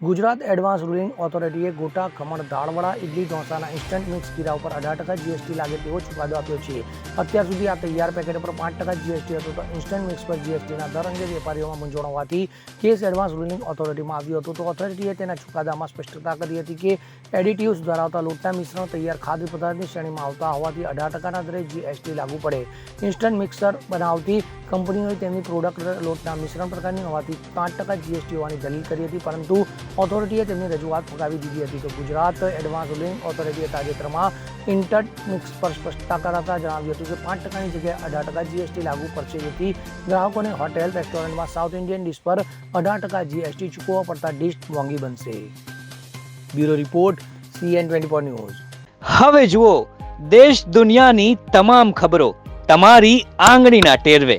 Gujarat advance ruling ઓથોરિટીએ ગોટા, ખમણ, દાળવડા ઇડલી ઢોસાના ઇન્સ્ટન્ટ મિક્સ પીરા ઉપર અઢાર ટકા જીએસટી લાગે તેવો ચુકાદો આપ્યો છે. અત્યાર સુધી આ તૈયાર પેકેટ પર પાંચ ટકા જીએસટી હતો તો ઇન્સ્ટન્ટ મિક્સ પર જીએસટીના દર અંગે વેપારીઓમાં મૂંઝવણ હોવાથી કેસ એડવાન્સ રૂલિંગ ઓથોરિટીમાં આવ્યો હતો. તો ઓથોરિટીએ તેના ચુકાદામાં સ્પષ્ટતા કરી હતી કે એડિટિવ્સ ધરાવતા લોટના મિશ્રણ તૈયાર ખાદ્ય પદાર્થની શ્રેણીમાં આવતા હોવાથી અઢાર ટકાના દરે જીએસટી લાગુ પડે. ઇન્સ્ટન્ટ મિક્સર બનાવતી કંપનીઓએ તેમની પ્રોડક્ટ લોટના મિશ્રણ પ્રકારની હોવાથી પાંચ ટકા જીએસટી હોવાની દલીલ કરી હતી, પરંતુ ઓથોરિટીએ તેમની રજૂઆત ફગાવી દીધી હતી. તો ગુજરાત એડવાન્સ રૂલિંગ ઓથોરિટીએ તાજેતરમાં ઇન્ટરમિક્સ પર સ્પષ્ટતા કરાતા જણાવ્યું હતું કે પાંચ ટકાની જગ્યાએ અઢાર ટકા જીએસટી લાગુ પડશે, જેથી ગ્રાહકોને હોટેલ રેસ્ટોરન્ટમાં સાઉથ ઇન્ડિયન ડિશ પર અઢાર ટકા જીએસટી ચૂકવવા પડતા ડિશ મોંઘી બનશે. Bureau report CN twenty four news. હવે જુઓ, દેશ દુનિયાની તમામ ખબરો તમારી આંગળીના ટેરવે.